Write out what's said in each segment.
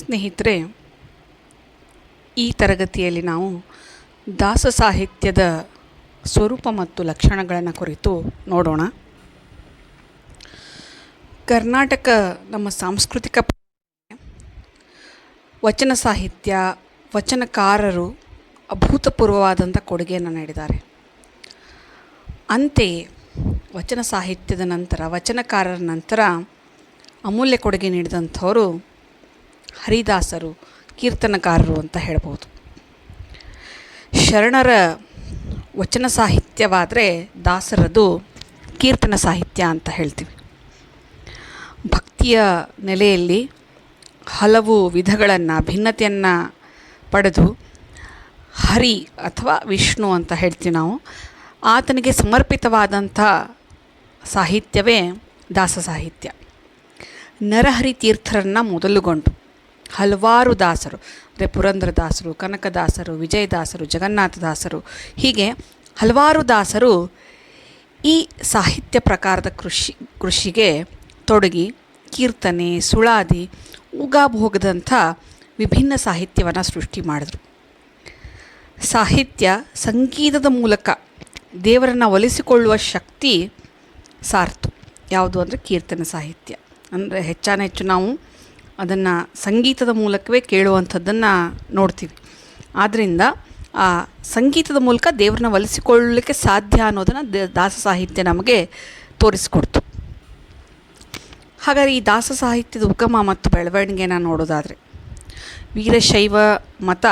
ಸ್ನೇಹಿತರೆ, ಈ ತರಗತಿಯಲ್ಲಿ ನಾವು ದಾಸ ಸಾಹಿತ್ಯದ ಸ್ವರೂಪ ಮತ್ತು ಲಕ್ಷಣಗಳನ್ನು ಕುರಿತು ನೋಡೋಣ. ಕರ್ನಾಟಕ ನಮ್ಮ ಸಾಂಸ್ಕೃತಿಕ ವಚನ ಸಾಹಿತ್ಯ, ವಚನಕಾರರು ಅಭೂತಪೂರ್ವವಾದಂಥ ಕೊಡುಗೆಯನ್ನು ನೀಡಿದ್ದಾರೆ. ಅಂತೆಯೇ ವಚನ ಸಾಹಿತ್ಯದ ನಂತರ, ವಚನಕಾರರ ನಂತರ ಅಮೂಲ್ಯ ಕೊಡುಗೆ ನೀಡಿದಂಥವರು ಹರಿದಾಸರು, ಕೀರ್ತನಕಾರರು ಅಂತ ಹೇಳ್ಬೋದು. ಶರಣರ ವಚನ ಸಾಹಿತ್ಯವಾದರೆ ದಾಸರದು ಕೀರ್ತನ ಸಾಹಿತ್ಯ ಅಂತ ಹೇಳ್ತೀವಿ. ಭಕ್ತಿಯ ನೆಲೆಯಲ್ಲಿ ಹಲವು ವಿಧಗಳನ್ನು, ಭಿನ್ನತೆಯನ್ನು ಪಡೆದು ಹರಿ ಅಥವಾ ವಿಷ್ಣು ಅಂತ ಹೇಳ್ತೀವಿ ನಾವು, ಆತನಿಗೆ ಸಮರ್ಪಿತವಾದಂಥ ಸಾಹಿತ್ಯವೇ ದಾಸ ಸಾಹಿತ್ಯ. ನರಹರಿ ತೀರ್ಥರನ್ನು ಮೊದಲುಗೊಂಡು. ಹಲವಾರು ದಾಸರು, ಅಂದರೆ ಪುರಂದ್ರದಾಸರು ಕನಕದಾಸರು ವಿಜಯದಾಸರು ಜಗನ್ನಾಥದಾಸರು ಹೀಗೆ ಹಲವಾರು ದಾಸರು ಈ ಸಾಹಿತ್ಯ ಪ್ರಕಾರದ ಕೃಷಿ, ಕೃಷಿಗೆ ತೊಡಗಿ, ಕೀರ್ತನೆ, ಸುಳಾದಿ ಉಗಾಭೋಗದಂಥ ವಿಭಿನ್ನ ಸಾಹಿತ್ಯವನ್ನು ಸೃಷ್ಟಿ ಮಾಡಿದರು. ಸಾಹಿತ್ಯ ಸಂಗೀತದ ಮೂಲಕ ದೇವರನ್ನು ಒಲಿಸಿಕೊಳ್ಳುವ ಶಕ್ತಿ ಸಾರ್ತು. ಯಾವುದು ಅಂದರೆ ಕೀರ್ತನೆ ಸಾಹಿತ್ಯ. ಅಂದರೆ ಹೆಚ್ಚಾನ ಹೆಚ್ಚು ನಾವು ಅದನ್ನು ಸಂಗೀತದ ಮೂಲಕವೇ ಕೇಳುವಂಥದ್ದನ್ನು ನೋಡ್ತೀವಿ. ಆದ್ದರಿಂದ ಆ ಸಂಗೀತದ ಮೂಲಕ ದೇವ್ರನ್ನ ಒಲಿಸಿಕೊಳ್ಳಲಿಕ್ಕೆ ಸಾಧ್ಯ ಅನ್ನೋದನ್ನು ದಾಸ ಸಾಹಿತ್ಯ ನಮಗೆ ತೋರಿಸಿಕೊಡ್ತು. ಹಾಗಾದರೆ ಈ ದಾಸ ಸಾಹಿತ್ಯದ ಉಗಮ ಮತ್ತು ಬೆಳವಣಿಗೆನ ನೋಡೋದಾದರೆ, ವೀರಶೈವ ಮತ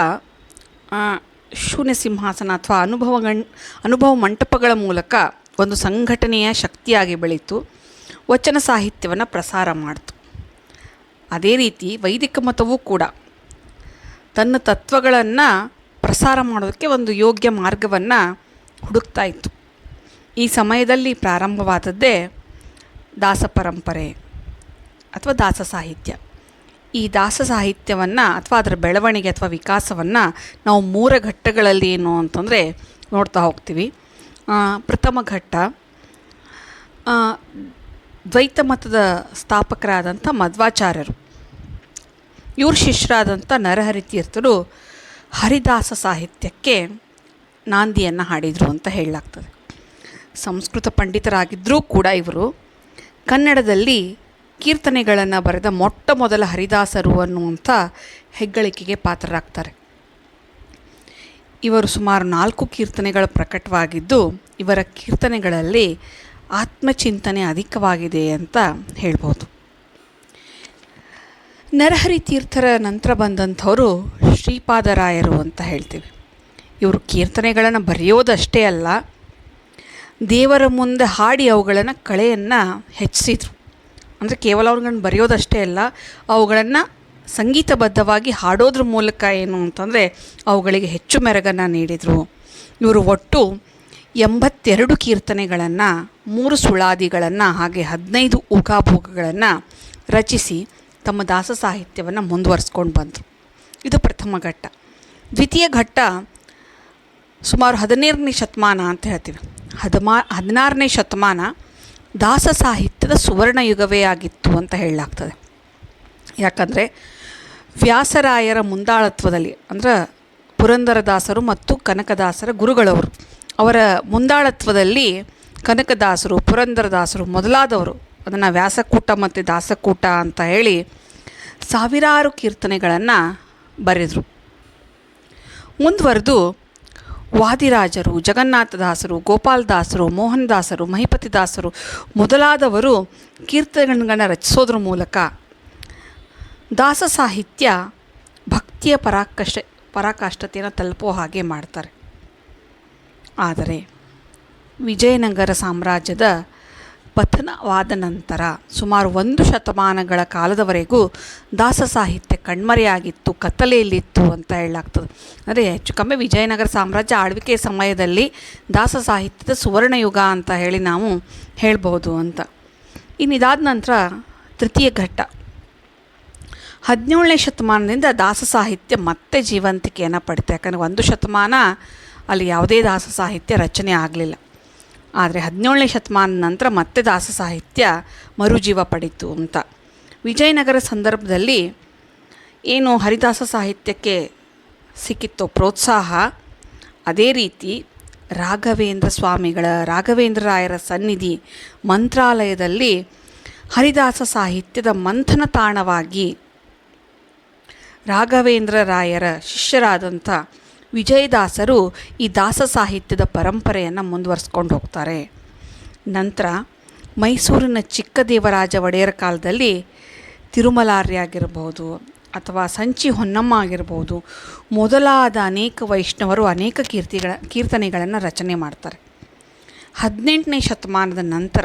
ಶೂನ್ಯ ಸಿಂಹಾಸನ ಅಥವಾ ಅನುಭವ ಗಣ್, ಅನುಭವ ಮಂಟಪಗಳ ಮೂಲಕ ಒಂದು ಸಂಘಟನೆಯ ಶಕ್ತಿಯಾಗಿ ಬೆಳೀತು, ವಚನ ಸಾಹಿತ್ಯವನ್ನು ಪ್ರಸಾರ ಮಾಡಿತು. ಅದೇ ರೀತಿ ವೈದಿಕ ಮತವೂ ಕೂಡ ತನ್ನ ತತ್ವಗಳನ್ನು ಪ್ರಸಾರ ಮಾಡೋದಕ್ಕೆ ಒಂದು ಯೋಗ್ಯ ಮಾರ್ಗವನ್ನು ಹುಡುಕ್ತಾ ಇತ್ತು. ಈ ಸಮಯದಲ್ಲಿ ಪ್ರಾರಂಭವಾದದ್ದೇ ದಾಸ ಪರಂಪರೆ ಅಥವಾ ದಾಸ ಸಾಹಿತ್ಯ. ಈ ದಾಸ ಸಾಹಿತ್ಯವನ್ನು ಅಥವಾ ಅದರ ಬೆಳವಣಿಗೆ ಅಥವಾ ವಿಕಾಸವನ್ನು ನಾವು ಮೂರ ಘಟ್ಟಗಳಲ್ಲಿ ಏನು ಅಂತಂದರೆ ನೋಡ್ತಾ ಹೋಗ್ತೀವಿ. ಪ್ರಥಮ ಘಟ್ಟ ದ್ವೈತ ಮತದ ಸ್ಥಾಪಕರಾದಂಥ ಮಧ್ವಾಚಾರ್ಯರು. ಇವ್ರ ಶಿಷ್ಯರಾದಂಥ ನರಹರಿ ತೀರ್ಥರು ಹರಿದಾಸ ಸಾಹಿತ್ಯಕ್ಕೆ ನಾಂದಿಯನ್ನು ಹಾಡಿದರು ಅಂತ ಹೇಳಲಾಗ್ತದೆ. ಸಂಸ್ಕೃತ ಪಂಡಿತರಾಗಿದ್ದರೂ ಕೂಡ ಇವರು ಕನ್ನಡದಲ್ಲಿ ಕೀರ್ತನೆಗಳನ್ನು ಬರೆದ ಮೊಟ್ಟ ಮೊದಲ ಹರಿದಾಸರು ಅನ್ನುವಂಥ ಹೆಗ್ಗಳಿಕೆಗೆ ಪಾತ್ರರಾಗ್ತಾರೆ. ಇವರು ಸುಮಾರು ನಾಲ್ಕು ಕೀರ್ತನೆಗಳು ಪ್ರಕಟವಾಗಿದ್ದು, ಇವರ ಕೀರ್ತನೆಗಳಲ್ಲಿ ಆತ್ಮಚಿಂತನೆ ಅಧಿಕವಾಗಿದೆ ಅಂತ ಹೇಳ್ಬೋದು. ನರಹರಿ ತೀರ್ಥರ ನಂತರ ಬಂದಂಥವರು ಶ್ರೀಪಾದರಾಯರು ಅಂತ ಹೇಳ್ತೀವಿ. ಇವರು ಕೀರ್ತನೆಗಳನ್ನು ಬರೆಯೋದಷ್ಟೇ ಅಲ್ಲ, ದೇವರ ಮುಂದೆ ಹಾಡಿ ಅವುಗಳನ್ನು ಕಳೆಯನ್ನು ಹೆಚ್ಚಿಸಿದರು. ಅಂದರೆ ಕೇವಲ ಅವ್ರುಗಳನ್ನ ಬರೆಯೋದಷ್ಟೇ ಅಲ್ಲ, ಅವುಗಳನ್ನು ಸಂಗೀತಬದ್ಧವಾಗಿ ಹಾಡೋದ್ರ ಮೂಲಕ ಏನು ಅಂತಂದರೆ ಅವುಗಳಿಗೆ ಹೆಚ್ಚು ಮೆರಗನ್ನು ನೀಡಿದರು. ಇವರು ಒಟ್ಟು ಎಂಬತ್ತೆರಡು ಕೀರ್ತನೆಗಳನ್ನು, ಮೂರು ಸುಳಾದಿಗಳನ್ನು, ಹಾಗೆ ಹದಿನೈದು ಊಗಾಭೋಗಗಳನ್ನು ರಚಿಸಿ ತಮ್ಮ ದಾಸ ಸಾಹಿತ್ಯವನ್ನು ಮುಂದುವರಿಸ್ಕೊಂಡು ಬಂದರು. ಇದು ಪ್ರಥಮ ಘಟ್ಟ. ದ್ವಿತೀಯ ಘಟ್ಟ ಸುಮಾರು ಹದಿನೇಳನೇ ಶತಮಾನ ಅಂತ ಹೇಳ್ತೀವಿ. ಹದಿಮಾ, ಹದಿನಾರನೇ ಶತಮಾನ ದಾಸ ಸಾಹಿತ್ಯದ ಸುವರ್ಣ ಯುಗವೇ ಆಗಿತ್ತು ಅಂತ ಹೇಳಲಾಗ್ತದೆ. ಯಾಕಂದರೆ ವ್ಯಾಸರಾಯರ ಮುಂದಾಳತ್ವದಲ್ಲಿ ಅಂದ್ರೆ ಪುರಂದರದಾಸರು ಮತ್ತು ಕನಕದಾಸರ ಗುರುಗಳವರು ಅವರ ಮುಂದಾಳತ್ವದಲ್ಲಿ ಕನಕದಾಸರು, ಪುರಂದರದಾಸರು ಮೊದಲಾದವರು. ಅದನ್ನು ವ್ಯಾಸಕೂಟ ಮತ್ತು ದಾಸಕೂಟ ಅಂತ ಹೇಳಿ ಸಾವಿರಾರು ಕೀರ್ತನೆಗಳನ್ನು ಬರೆದರು. ಮುಂದುವರೆದು ವಾದಿರಾಜರು, ಜಗನ್ನಾಥದಾಸರು, ಗೋಪಾಲದಾಸರು, ಮೋಹನದಾಸರು, ಮಹಿಪತಿದಾಸರು ಮೊದಲಾದವರು ಕೀರ್ತನೆಗಳನ್ನು ರಚಿಸೋದ್ರ ಮೂಲಕ ದಾಸ ಸಾಹಿತ್ಯ ಭಕ್ತಿಯ ಪರಾಕಷ್ಟ ಪರಾಕಾಷ್ಠತೆಯನ್ನು ತಲುಪೋ ಹಾಗೆ ಮಾಡ್ತಾರೆ. ಆದರೆ ವಿಜಯನಗರ ಸಾಮ್ರಾಜ್ಯದ ಪತನವಾದ ನಂತರ ಸುಮಾರು ಒಂದು ಶತಮಾನಗಳ ಕಾಲದವರೆಗೂ ದಾಸ ಸಾಹಿತ್ಯ ಕಣ್ಮರೆಯಾಗಿತ್ತು, ಕತ್ತಲೆಯಲ್ಲಿತ್ತು ಅಂತ ಹೇಳಲಾಗ್ತದೆ. ಅಂದರೆ ಹೆಚ್ಚು ಕಮ್ಮಿ ವಿಜಯನಗರ ಸಾಮ್ರಾಜ್ಯ ಆಳ್ವಿಕೆ ಸಮಯದಲ್ಲಿ ದಾಸ ಸಾಹಿತ್ಯದ ಸುವರ್ಣಯುಗ ಅಂತ ಹೇಳಿ ನಾವು ಹೇಳ್ಬೋದು ಅಂತ. ಇನ್ನಿದಾದ ನಂತರ ತೃತೀಯ ಘಟ್ಟ. ಹದಿನೇಳನೇ ಶತಮಾನದಿಂದ ದಾಸ ಸಾಹಿತ್ಯ ಮತ್ತೆ ಜೀವಂತಿಕೆಯನ್ನು ಪಡಿತು ಯಾಕಂದರೆ ಒಂದು ಶತಮಾನ ಅಲ್ಲಿ ಯಾವುದೇ ದಾಸ ಸಾಹಿತ್ಯ ರಚನೆ ಆಗಲಿಲ್ಲ. ಆದರೆ ಹದಿನೇಳನೇ ಶತಮಾನದ ನಂತರ ಮತ್ತೆ ದಾಸ ಸಾಹಿತ್ಯ ಮರುಜೀವ ಪಡಿತು ಅಂತ. ವಿಜಯನಗರ ಸಂದರ್ಭದಲ್ಲಿ ಏನು ಹರಿದಾಸ ಸಾಹಿತ್ಯಕ್ಕೆ ಸಿಕ್ಕಿತ್ತೋ ಪ್ರೋತ್ಸಾಹ, ಅದೇ ರೀತಿ ರಾಘವೇಂದ್ರ ಸ್ವಾಮಿಗಳ, ರಾಘವೇಂದ್ರ ರಾಯರ ಸನ್ನಿಧಿ ಮಂತ್ರಾಲಯದಲ್ಲಿ ಹರಿದಾಸ ಸಾಹಿತ್ಯದ ಮಂಥನ ತಾಣವಾಗಿ ರಾಘವೇಂದ್ರ ರಾಯರ ಶಿಷ್ಯರಾದಂಥ ವಿಜಯದಾಸರು ಈ ದಾಸ ಸಾಹಿತ್ಯದ ಪರಂಪರೆಯನ್ನು ಮುಂದುವರಿಸ್ಕೊಂಡು ಹೋಗ್ತಾರೆ. ನಂತರ ಮೈಸೂರಿನ ಚಿಕ್ಕದೇವರಾಜ ಒಡೆಯರ ಕಾಲದಲ್ಲಿ ತಿರುಮಲಾರ್ಯ ಆಗಿರ್ಬೋದು ಅಥವಾ ಸಂಚಿ ಹೊನ್ನಮ್ಮ ಆಗಿರ್ಬೋದು ಮೊದಲಾದ ಅನೇಕ ವೈಷ್ಣವರು ಅನೇಕ ಕೀರ್ತಿಗಳ, ಕೀರ್ತನೆಗಳನ್ನು ರಚನೆ ಮಾಡ್ತಾರೆ. ಹದಿನೆಂಟನೇ ಶತಮಾನದ ನಂತರ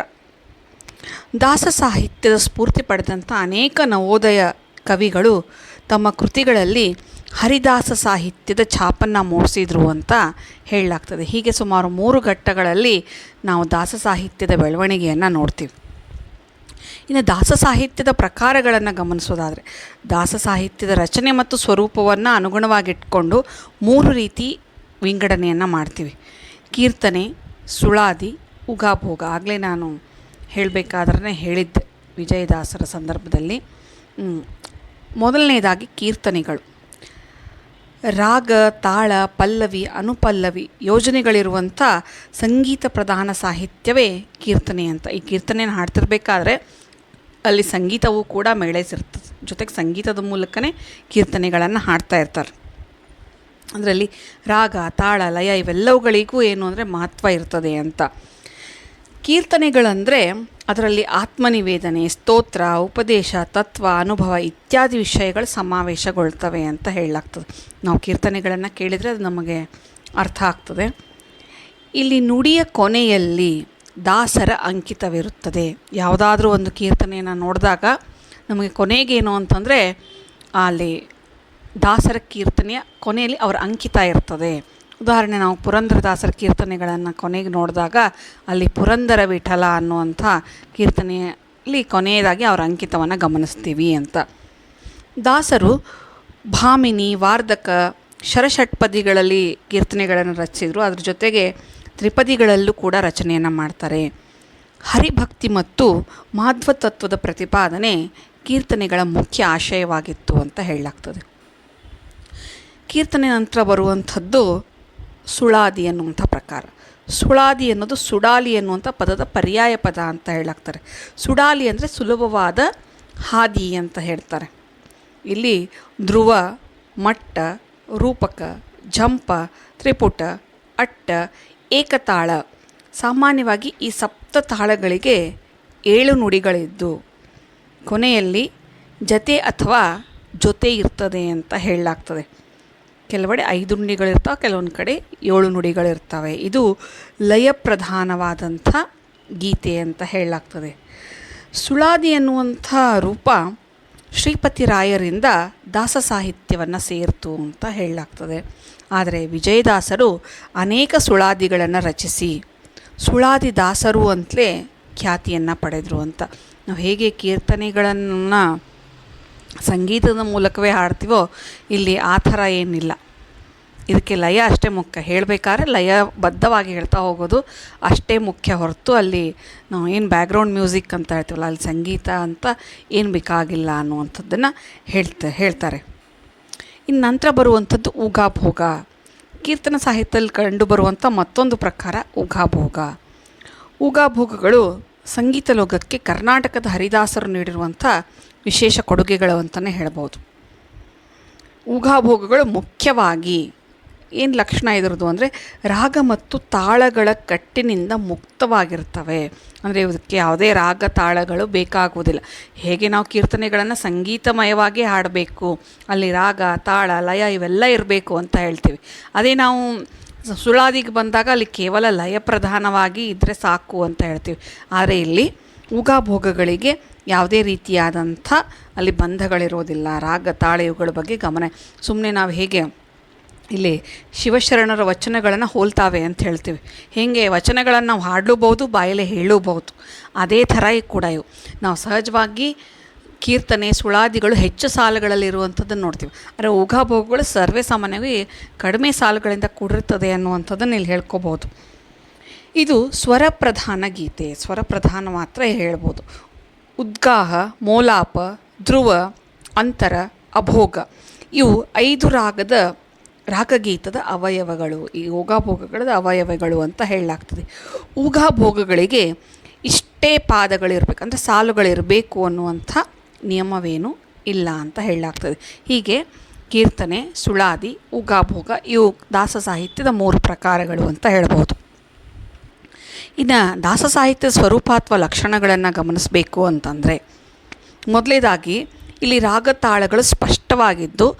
ದಾಸ ಸಾಹಿತ್ಯದ ಸ್ಫೂರ್ತಿ ಪಡೆದಂಥ ಅನೇಕ ನವೋದಯ ಕವಿಗಳು ತಮ್ಮ ಕೃತಿಗಳಲ್ಲಿ ಹರಿದಾಸ ಸಾಹಿತ್ಯದ ಛಾಪನ್ನು ಮೂಡಿಸಿದ್ರು ಅಂತ ಹೇಳಲಾಗ್ತದೆ. ಹೀಗೆ ಸುಮಾರು ಮೂರು ಘಟ್ಟಗಳಲ್ಲಿ ನಾವು ದಾಸ ಸಾಹಿತ್ಯದ ಬೆಳವಣಿಗೆಯನ್ನು ನೋಡ್ತೀವಿ. ಇನ್ನು ದಾಸ ಸಾಹಿತ್ಯದ ಪ್ರಕಾರಗಳನ್ನು ಗಮನಿಸೋದಾದರೆ, ದಾಸ ಸಾಹಿತ್ಯದ ರಚನೆ ಮತ್ತು ಸ್ವರೂಪವನ್ನು ಅನುಗುಣವಾಗಿಟ್ಕೊಂಡು ಮೂರು ರೀತಿ ವಿಂಗಡಣೆಯನ್ನು ಮಾಡ್ತೀವಿ. ಕೀರ್ತನೆ, ಸುಳಾದಿ, ಉಗಾಭೋಗ. ಆಗಲೇ ನಾನು ಹೇಳಬೇಕಾದ್ರೆ ಹೇಳಿದ್ದೆ ವಿಜಯದಾಸರ ಸಂದರ್ಭದಲ್ಲಿ. ಮೊದಲನೇದಾಗಿ ಕೀರ್ತನೆಗಳು. ರಾಗ, ತಾಳ, ಪಲ್ಲವಿ, ಅನುಪಲ್ಲವಿ ಯೋಜನೆಗಳಿರುವಂಥ ಸಂಗೀತ ಪ್ರಧಾನ ಸಾಹಿತ್ಯವೇ ಕೀರ್ತನೆ ಅಂತ. ಈ ಕೀರ್ತನೆಯನ್ನು ಹಾಡ್ತಿರ್ಬೇಕಾದ್ರೆ ಅಲ್ಲಿ ಸಂಗೀತವೂ ಕೂಡ ಮೇಳೈಸಿರ್ತದೆ ಜೊತೆಗೆ ಸಂಗೀತದ ಮೂಲಕನೇ ಕೀರ್ತನೆಗಳನ್ನು ಹಾಡ್ತಾ ಇರ್ತಾರೆ. ಅದರಲ್ಲಿ ರಾಗ, ತಾಳ, ಲಯ ಇವೆಲ್ಲವುಗಳಿಗೂ ಏನು ಅಂದರೆ ಮಹತ್ವ ಇರ್ತದೆ ಅಂತ. ಕೀರ್ತನೆಗಳಂದರೆ ಅದರಲ್ಲಿ ಆತ್ಮನಿವೇದನೆ, ಸ್ತೋತ್ರ, ಉಪದೇಶ, ತತ್ವ, ಅನುಭವ ಇತ್ಯಾದಿ ವಿಷಯಗಳು ಸಮಾವೇಶಗೊಳ್ತವೆ ಅಂತ ಹೇಳಲಾಗ್ತದೆ. ನಾವು ಕೀರ್ತನೆಗಳನ್ನು ಕೇಳಿದರೆ ಅದು ನಮಗೆ ಅರ್ಥ ಆಗ್ತದೆ. ಇಲ್ಲಿ ನುಡಿಯ ಕೊನೆಯಲ್ಲಿ ದಾಸರ ಅಂಕಿತವಿರುತ್ತದೆ. ಯಾವುದಾದ್ರೂ ಒಂದು ಕೀರ್ತನೆಯನ್ನು ನೋಡಿದಾಗ ನಮಗೆ ಕೊನೆಗೇನು ಅಂತಂದರೆ ಅಲ್ಲಿ ದಾಸರ ಕೀರ್ತನೆಯ ಕೊನೆಯಲ್ಲಿ ಅವರ ಅಂಕಿತ ಇರ್ತದೆ. ಉದಾಹರಣೆ, ನಾವು ಪುರಂದರದಾಸರ ಕೀರ್ತನೆಗಳನ್ನು ಕೊನೆಗೆ ನೋಡಿದಾಗ ಅಲ್ಲಿ ಪುರಂದರ ವಿಠಲ ಅನ್ನುವಂಥ ಕೀರ್ತನೆಯಲ್ಲಿ ಕೊನೆಯದಾಗಿ ಅವರ ಅಂಕಿತವನ್ನು ಗಮನಿಸ್ತೀವಿ ಅಂತ. ದಾಸರು ಭಾಮಿನಿ, ವಾರ್ಧಕ ಶರಷಟ್ಪದಿಗಳಲ್ಲಿ ಕೀರ್ತನೆಗಳನ್ನು ರಚಿಸಿದರು. ಅದ್ರ ಜೊತೆಗೆ ತ್ರಿಪದಿಗಳಲ್ಲೂ ಕೂಡ ರಚನೆಯನ್ನು ಮಾಡ್ತಾರೆ. ಹರಿಭಕ್ತಿ ಮತ್ತು ಮಾಧ್ವತತ್ವದ ಪ್ರತಿಪಾದನೆ ಕೀರ್ತನೆಗಳ ಮುಖ್ಯ ಆಶಯವಾಗಿತ್ತು ಅಂತ ಹೇಳಲಾಗ್ತದೆ. ಕೀರ್ತನೆ ನಂತರ ಬರುವಂಥದ್ದು ಸುಳಾದಿ ಅನ್ನುವಂಥ ಪ್ರಕಾರ. ಸುಳಾದಿ ಅನ್ನೋದು ಸುಡಾಲಿ ಅನ್ನುವಂಥ ಪದದ ಪರ್ಯಾಯ ಪದ ಅಂತ ಹೇಳಾಗ್ತಾರೆ ಸುಡಾಲಿ ಅಂದರೆ ಸುಲಭವಾದ ಹಾದಿ ಅಂತ ಹೇಳ್ತಾರೆ. ಇಲ್ಲಿ ಧ್ರುವ, ಮಟ್ಟ, ರೂಪಕ, ಜಂಪ, ತ್ರಿಪುಟ, ಅಟ್ಟ, ಏಕತಾಳ. ಸಾಮಾನ್ಯವಾಗಿ ಈ ಸಪ್ತ ತಾಳಗಳಿಗೆ ಏಳು ನುಡಿಗಳಿದ್ದು. ಕೊನೆಯಲ್ಲಿ ಜತೆ ಅಥವಾ ಜೊತೆ ಇರ್ತದೆ ಅಂತ ಹೇಳಲಾಗ್ತದೆ ಕೆಲವೆಡೆ ಐದು ನುಡಿಗಳಿರ್ತಾವೆ, ಕೆಲವೊಂದು ಕಡೆ ಏಳು ನುಡಿಗಳಿರ್ತವೆ. ಇದು ಲಯ ಪ್ರಧಾನವಾದಂಥ ಗೀತೆ ಅಂತ ಹೇಳಲಾಗ್ತದೆ. ಸುಳಾದಿ ಅನ್ನುವಂಥ ರೂಪ ಶ್ರೀಪತಿ ರಾಯರಿಂದ ದಾಸ ಸಾಹಿತ್ಯವನ್ನು ಸೇರ್ತು ಅಂತ ಹೇಳಲಾಗ್ತದೆ. ಆದರೆ ವಿಜಯದಾಸರು ಅನೇಕ ಸುಳಾದಿಗಳನ್ನು ರಚಿಸಿ, ಸುಳಾದಿ ದಾಸರು ಅಂತಲೇ ಖ್ಯಾತಿಯನ್ನು ಪಡೆದರು ಅಂತ. ನಾವು ಹೇಗೆ ಕೀರ್ತನೆಗಳನ್ನು ಸಂಗೀತದ ಮೂಲಕವೇ ಹಾಡ್ತೀವೋ, ಇಲ್ಲಿ ಆ ಥರ ಏನಿಲ್ಲ. ಇದಕ್ಕೆ ಲಯ ಅಷ್ಟೇ ಮುಖ್ಯ. ಹೇಳಬೇಕಾದ್ರೆ ಲಯಬದ್ಧವಾಗಿ ಹೇಳ್ತಾ ಹೋಗೋದು ಅಷ್ಟೇ ಮುಖ್ಯ ಹೊರತು ಅಲ್ಲಿ ನಾವು ಏನು ಬ್ಯಾಕ್ಗ್ರೌಂಡ್ ಮ್ಯೂಸಿಕ್ ಅಂತ ಹೇಳ್ತೀವಲ್ಲ, ಅಲ್ಲಿ ಸಂಗೀತ ಅಂತ ಏನು ಬೇಕಾಗಿಲ್ಲ ಅನ್ನುವಂಥದ್ದನ್ನು ಹೇಳ್ತಾ, ಹೇಳ್ತಾರೆ. ಇನ್ನು ನಂತರ ಬರುವಂಥದ್ದು ಉಗಾಭೋಗ ಕೀರ್ತನ ಸಾಹಿತ್ಯದಲ್ಲಿ ಕಂಡು ಬರುವಂಥ ಮತ್ತೊಂದು ಪ್ರಕಾರ ಉಗಾಭೋಗ ಉಗಾಭೋಗಗಳು ಸಂಗೀತ ಲೋಕಕ್ಕೆ ಕರ್ನಾಟಕದ ಹರಿದಾಸರು ನೀಡಿರುವಂಥ ವಿಶೇಷ ಕೊಡುಗೆಗಳು ಅಂತಲೇ ಹೇಳ್ಬೋದು. ಊಗಾಭೋಗಗಳು ಮುಖ್ಯವಾಗಿ ಏನು ಲಕ್ಷಣ ಇದ್ರದ್ದು ಅಂದರೆ ರಾಗ ಮತ್ತು ತಾಳಗಳ ಕಟ್ಟಿನಿಂದ ಮುಕ್ತವಾಗಿರ್ತವೆ. ಅಂದರೆ ಇದಕ್ಕೆ ಯಾವುದೇ ರಾಗ ತಾಳಗಳು ಬೇಕಾಗುವುದಿಲ್ಲ. ಹೇಗೆ ನಾವು ಕೀರ್ತನೆಗಳನ್ನು ಸಂಗೀತಮಯವಾಗಿ ಹಾಡಬೇಕು, ಅಲ್ಲಿ ರಾಗ, ತಾಳ, ಲಯ ಇವೆಲ್ಲ ಇರಬೇಕು ಅಂತ ಹೇಳ್ತೀವಿ. ಅದೇ ನಾವು ಸುಳಾದಿಗೆ ಬಂದಾಗ ಅಲ್ಲಿ ಕೇವಲ ಲಯ ಪ್ರಧಾನವಾಗಿ ಇದ್ದರೆ ಸಾಕು ಅಂತ ಹೇಳ್ತೀವಿ. ಆದರೆ ಇಲ್ಲಿ ಉಗಾಭೋಗಗಳಿಗೆ ಯಾವುದೇ ರೀತಿಯಾದಂಥ ಅಲ್ಲಿ ಬಂಧಗಳಿರೋದಿಲ್ಲ. ರಾಗ, ತಾಳೆ ಇವುಗಳ ಬಗ್ಗೆ ಗಮನ. ಸುಮ್ಮನೆ ನಾವು ಹೇಗೆ ಇಲ್ಲಿ ಶಿವಶರಣರ ವಚನಗಳನ್ನು ಹೋಲ್ತಾವೆ ಅಂತ ಹೇಳ್ತೀವಿ. ಹೇಗೆ ವಚನಗಳನ್ನು ನಾವು ಹಾಡಲೂಬಹುದು, ಬಾಯಲ್ಲೇ ಹೇಳಲೂಬಹುದು ಅದೇ ಥರ ಕೂಡ ಇವು. ನಾವು ಸಹಜವಾಗಿ ಕೀರ್ತನೆ, ಸುಳಾದಿಗಳು ಹೆಚ್ಚು ಸಾಲುಗಳಲ್ಲಿರುವಂಥದ್ದನ್ನು ನೋಡ್ತೀವಿ. ಅಂದರೆ ಊಹಾಭೋಗಗಳು ಸರ್ವೇ ಸಾಮಾನ್ಯವಾಗಿ ಕಡಿಮೆ ಸಾಲುಗಳಿಂದ ಕೂಡಿರುತ್ತದೆ ಅನ್ನುವಂಥದ್ದನ್ನು ಇಲ್ಲಿ ಹೇಳ್ಕೋಬೋದು. ಇದು ಸ್ವರ ಪ್ರಧಾನ ಗೀತೆ ಸ್ವರ ಪ್ರಧಾನ ಮಾತ್ರ ಹೇಳ್ಬೋದು. ಉದ್ಗಾಹ, ಮೋಲಾಪ, ಧ್ರುವ, ಅಂತರ, ಅಭೋಗ ಇವು ಐದು ರಾಗದ ರಾಗಗೀತದ ಅವಯವಗಳು. ಈ ಊಗಾಭೋಗಗಳ ಅವಯವಗಳು ಅಂತ ಹೇಳಲಾಗ್ತದೆ. ಊಗಾಭೋಗಗಳಿಗೆ ಇಷ್ಟೇ ಪಾದಗಳಿರಬೇಕು, ಅಂದರೆ ಸಾಲುಗಳಿರಬೇಕು ಅನ್ನುವಂಥ ನಿಯಮವೇನು ಇಲ್ಲ ಅಂತ ಹೇಳಲಾಗ್ತದೆ. ಹೀಗೆ ಕೀರ್ತನೆ, ಸುಳಾದಿ, ಉಗಾಭೋಗ ಇವು ದಾಸ ಸಾಹಿತ್ಯದ ಮೂರು ಪ್ರಕಾರಗಳು ಅಂತ ಹೇಳ್ಬೋದು. ಇನ್ನು ದಾಸ ಸಾಹಿತ್ಯ ಸ್ವರೂಪ ಅಥವಾ ಲಕ್ಷಣಗಳನ್ನು ಗಮನಿಸಬೇಕು ಅಂತಂದರೆ, ಮೊದಲೇದಾಗಿ ಇಲ್ಲಿ ರಾಗ ತಾಳಗಳು ಸ್ಪಷ್ಟವಾಗಿದ್ದು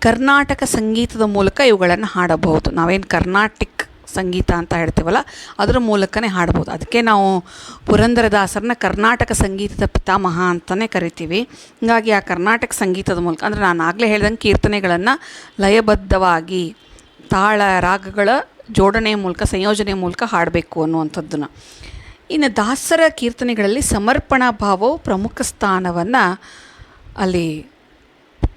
ಕರ್ನಾಟಕ ಸಂಗೀತದ ಮೂಲಕ ಇವುಗಳನ್ನು ಹಾಡಬಹುದು. ನಾವೇನು ಕರ್ನಾಟಿಕ್ ಸಂಗೀತ ಅಂತ ಹೇಳ್ತೀವಲ್ಲ, ಅದರ ಮೂಲಕನೇ ಹಾಡ್ಬೋದು. ಅದಕ್ಕೆ ನಾವು ಪುರಂದರದಾಸರನ್ನ ಕರ್ನಾಟಕ ಸಂಗೀತದ ಪಿತಾಮಹ ಅಂತಲೇ ಕರಿತೀವಿ. ಹೀಗಾಗಿ ಆ ಕರ್ನಾಟಕ ಸಂಗೀತದ ಮೂಲಕ, ಅಂದರೆ ನಾನು ಆಗಲೇ ಹೇಳ್ದಂಗೆ ಕೀರ್ತನೆಗಳನ್ನು ಲಯಬದ್ಧವಾಗಿ ತಾಳ ರಾಗಗಳ ಜೋಡಣೆ ಮೂಲಕ, ಸಂಯೋಜನೆ ಮೂಲಕ ಹಾಡಬೇಕು ಅನ್ನುವಂಥದ್ದನ್ನು. ಇನ್ನು ದಾಸರ ಕೀರ್ತನೆಗಳಲ್ಲಿ ಸಮರ್ಪಣಾ ಭಾವವು ಪ್ರಮುಖ ಸ್ಥಾನವನ್ನು ಅಲ್ಲಿ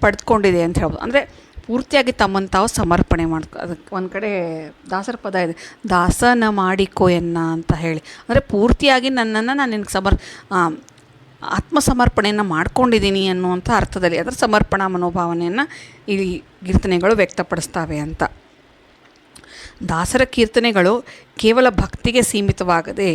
ಪಡೆದುಕೊಂಡಿದೆ ಅಂತ ಹೇಳ್ಬೋದು. ಅಂದರೆ ಪೂರ್ತಿಯಾಗಿ ತಮ್ಮನ್ನು ತಾವು ಸಮರ್ಪಣೆ ಮಾಡ್ಕೊ ಅದಕ್ಕೆ ಒಂದು ಕಡೆ ದಾಸರ ಪದ ಇದೆ. ದಾಸನ ಮಾಡಿಕೋ ಎನ್ನ ಅಂತ ಹೇಳಿ. ಅಂದರೆ ಪೂರ್ತಿಯಾಗಿ ನನ್ನನ್ನು ನಾನು ನಿನಗೆ ಸಮರ್ ಆತ್ಮಸಮರ್ಪಣೆಯನ್ನು ಮಾಡ್ಕೊಂಡಿದ್ದೀನಿ ಅನ್ನುವಂಥ ಅರ್ಥದಲ್ಲಿ, ಅದರ ಸಮರ್ಪಣಾ ಮನೋಭಾವನೆಯನ್ನು ಈ ಕೀರ್ತನೆಗಳು ವ್ಯಕ್ತಪಡಿಸ್ತಾವೆ ಅಂತ. ದಾಸರ ಕೀರ್ತನೆಗಳು ಕೇವಲ ಭಕ್ತಿಗೆ ಸೀಮಿತವಾಗದೆ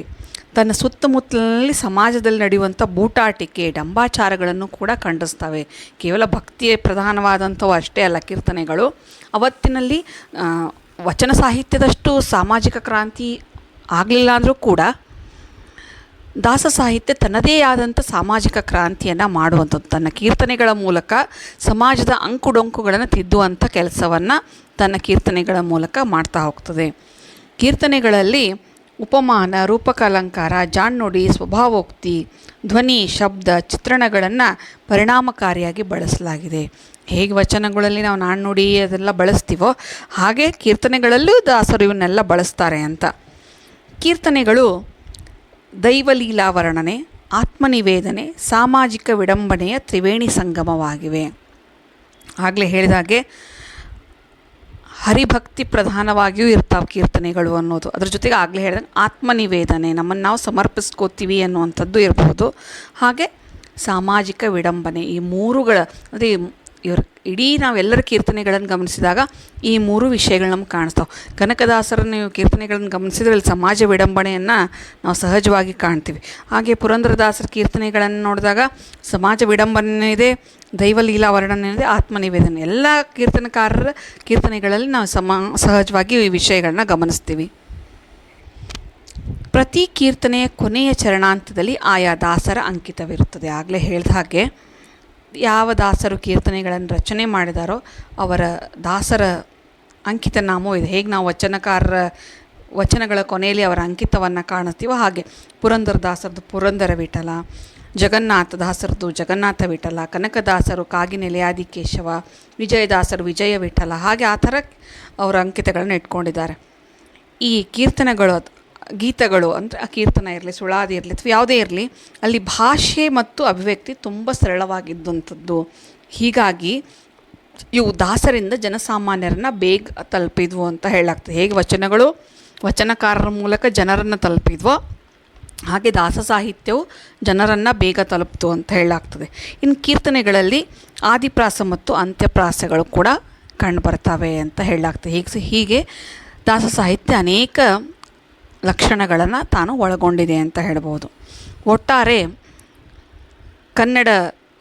ತನ್ನ ಸುತ್ತಮುತ್ತಲಿನಲ್ಲಿ ಸಮಾಜದಲ್ಲಿ ನಡೆಯುವಂಥ ಬೂಟಾಟಿಕೆ, ಡಂಬಾಚಾರಗಳನ್ನು ಕೂಡ ಖಂಡಿಸ್ತವೆ. ಕೇವಲ ಭಕ್ತಿಯೇ ಪ್ರಧಾನವಾದಂಥವು ಅಷ್ಟೇ ಅಲ್ಲ ಕೀರ್ತನೆಗಳು. ಅವತ್ತಿನಲ್ಲಿ ವಚನ ಸಾಹಿತ್ಯದಷ್ಟು ಸಾಮಾಜಿಕ ಕ್ರಾಂತಿ ಆಗಲಿಲ್ಲ ಅಂದರೂ ಕೂಡ ದಾಸ ಸಾಹಿತ್ಯ ತನ್ನದೇ ಆದಂಥ ಸಾಮಾಜಿಕ ಕ್ರಾಂತಿಯನ್ನು ಮಾಡುವಂಥದ್ದು. ತನ್ನ ಕೀರ್ತನೆಗಳ ಮೂಲಕ ಸಮಾಜದ ಅಂಕುಡೊಂಕುಗಳನ್ನು ತಿದ್ದುವಂಥ ಕೆಲಸವನ್ನು ತನ್ನ ಕೀರ್ತನೆಗಳ ಮೂಲಕ ಮಾಡ್ತಾ ಹೋಗ್ತದೆ. ಕೀರ್ತನೆಗಳಲ್ಲಿ ಉಪಮಾನ, ರೂಪಕಾಲಂಕಾರ ಜಾಣ್ನುಡಿ ಸ್ವಭಾವೋಕ್ತಿ, ಧ್ವನಿ, ಶಬ್ದ, ಚಿತ್ರಣಗಳನ್ನು ಪರಿಣಾಮಕಾರಿಯಾಗಿ ಬಳಸಲಾಗಿದೆ. ಹೇಗೆ ವಚನಗಳಲ್ಲಿ ನಾವು ನಾಣ್ಣುಡಿ ಅದೆಲ್ಲ ಬಳಸ್ತೀವೋ, ಹಾಗೆ ಕೀರ್ತನೆಗಳಲ್ಲೂ ದಾಸರು ಇವನ್ನೆಲ್ಲ ಬಳಸ್ತಾರೆ ಅಂತ. ಕೀರ್ತನೆಗಳು ದೈವಲೀಲಾ ವರ್ಣನೆ ಆತ್ಮನಿವೇದನೆ, ಸಾಮಾಜಿಕ ವಿಡಂಬನೆಯ ತ್ರಿವೇಣಿ ಸಂಗಮವಾಗಿವೆ. ಆಗಲೇ ಹೇಳಿದಾಗೆ ಹರಿಭಕ್ತಿ ಪ್ರಧಾನವಾಗಿಯೂ ಇರ್ತಾವೆ ಕೀರ್ತನೆಗಳು ಅನ್ನೋದು. ಅದ್ರ ಜೊತೆಗೆ ಆಗಲೇ ಹೇಳ್ದಂಗೆ ಆತ್ಮನಿವೇದನೆ, ನಮ್ಮನ್ನು ನಾವು ಸಮರ್ಪಿಸ್ಕೋತೀವಿ ಅನ್ನುವಂಥದ್ದು ಇರ್ಬೋದು. ಹಾಗೆ ಸಾಮಾಜಿಕ ವಿಡಂಬನೆ, ಈ ಮೂರುಗಳ, ಅದೇ ಇವ್ರ ಇಡೀ ನಾವೆಲ್ಲರ ಕೀರ್ತನೆಗಳನ್ನು ಗಮನಿಸಿದಾಗ ಈ ಮೂರು ವಿಷಯಗಳು ನಮ್ಗೆ ಕಾಣಿಸ್ತಾವೆ. ಕನಕದಾಸರ ನೀವು ಕೀರ್ತನೆಗಳನ್ನು ಗಮನಿಸಿದ್ರೆ ಸಮಾಜ ವಿಡಂಬನೆಯನ್ನು ನಾವು ಸಹಜವಾಗಿ ಕಾಣ್ತೀವಿ. ಹಾಗೆ ಪುರಂದರದಾಸರ ಕೀರ್ತನೆಗಳನ್ನು ನೋಡಿದಾಗ ಸಮಾಜ ವಿಡಂಬನೆ ಇದೆ ದೈವಲೀಲಾ ವರ್ಣನೆ ಇದೆ, ಆತ್ಮನಿವೇದನೆ. ಎಲ್ಲ ಕೀರ್ತನಕಾರರ ಕೀರ್ತನೆಗಳಲ್ಲಿ ನಾವು ಸಮ, ಸಹಜವಾಗಿ ಈ ವಿಷಯಗಳನ್ನ ಗಮನಿಸ್ತೀವಿ. ಪ್ರತಿ ಕೀರ್ತನೆಯ ಕೊನೆಯ ಚರಣಾಂತದಲ್ಲಿ ಆಯಾ ದಾಸರ ಅಂಕಿತವಿರುತ್ತದೆ. ಆಗಲೇ ಹೇಳಿದ ಹಾಗೆ ಯಾವ ದಾಸರು ಕೀರ್ತನೆಗಳನ್ನು ರಚನೆ ಮಾಡಿದಾರೋ ಅವರ ದಾಸರ ಅಂಕಿತ ನಾಮೂ ಇದೆ. ಹೇಗೆ ನಾವು ವಚನಕಾರರ ವಚನಗಳ ಕೊನೆಯಲ್ಲಿ ಅವರ ಅಂಕಿತವನ್ನು ಕಾಣುತ್ತೀವೋ ಹಾಗೆ ಪುರಂದರದಾಸರದು ಪುರಂದರ ವಿಠಲ, ಜಗನ್ನಾಥ ದಾಸರದು ಜಗನ್ನಾಥ ವಿಠಲ, ಕನಕದಾಸರು ಕಾಗಿನೆಲೆಯಾದಿ ಕೇಶವ ವಿಜಯದಾಸರು ವಿಜಯ ವಿಠಲ, ಹಾಗೆ ಆ ಥರ ಅವರ ಅಂಕಿತಗಳನ್ನು ಇಟ್ಕೊಂಡಿದ್ದಾರೆ. ಈ ಕೀರ್ತನೆಗಳು ಗೀತಗಳು ಅಂದರೆ ಆ ಕೀರ್ತನ ಇರಲಿ, ಸುಳಾದಿ ಇರಲಿ ಅಥವಾ ಯಾವುದೇ ಇರಲಿ, ಅಲ್ಲಿ ಭಾಷೆ ಮತ್ತು ಅಭಿವ್ಯಕ್ತಿ ತುಂಬ ಸರಳವಾಗಿದ್ದಂಥದ್ದು. ಹೀಗಾಗಿ ಇವು ದಾಸರಿಂದ ಜನಸಾಮಾನ್ಯರನ್ನು ಬೇಗ ತಲುಪಿದ್ವು ಅಂತ ಹೇಳಾಗ್ತದೆ ಹೇಗೆ ವಚನಗಳು? ವಚನಕಾರರ ಮೂಲಕ ಜನರನ್ನು ತಲುಪಿದ್ವೋ. ಹಾಗೆ ದಾಸ ಸಾಹಿತ್ಯವು ಜನರನ್ನು ಬೇಗ ತಲುಪ್ತು ಅಂತ ಹೇಳಾಗ್ತದೆ ಇನ್ನು ಕೀರ್ತನೆಗಳಲ್ಲಿ ಆದಿಪ್ರಾಸ ಮತ್ತು ಅಂತ್ಯಪ್ರಾಸಗಳು ಕೂಡ ಕಂಡುಬರ್ತವೆ ಅಂತ ಹೇಳಾಗ್ತದೆ ಹೀಗೆ ಹೀಗೆ ದಾಸ ಸಾಹಿತ್ಯ ಅನೇಕ ಲಕ್ಷಣಗಳನ್ನು ತಾನು ಒಳಗೊಂಡಿದೆ ಅಂತ ಹೇಳ್ಬೋದು. ಒಟ್ಟಾರೆ ಕನ್ನಡ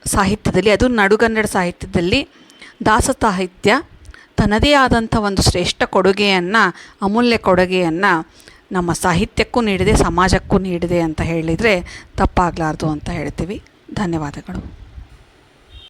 ಸಾಹಿತ್ಯದಲ್ಲಿ, ಅದು ನಡುಗನ್ನಡ ಸಾಹಿತ್ಯದಲ್ಲಿ ದಾಸ ಸಾಹಿತ್ಯ ತನ್ನದೇ ಆದಂಥ ಒಂದು ಶ್ರೇಷ್ಠ ಕೊಡುಗೆಯನ್ನು, ಅಮೂಲ್ಯ ಕೊಡುಗೆಯನ್ನು ನಮ್ಮ ಸಾಹಿತ್ಯಕ್ಕೂ ನೀಡಿದೆ, ಸಮಾಜಕ್ಕೂ ನೀಡಿದೆ ಅಂತ ಹೇಳಿದರೆ ತಪ್ಪಾಗಲಾರ್ದು ಅಂತ ಹೇಳ್ತೀವಿ. ಧನ್ಯವಾದಗಳು.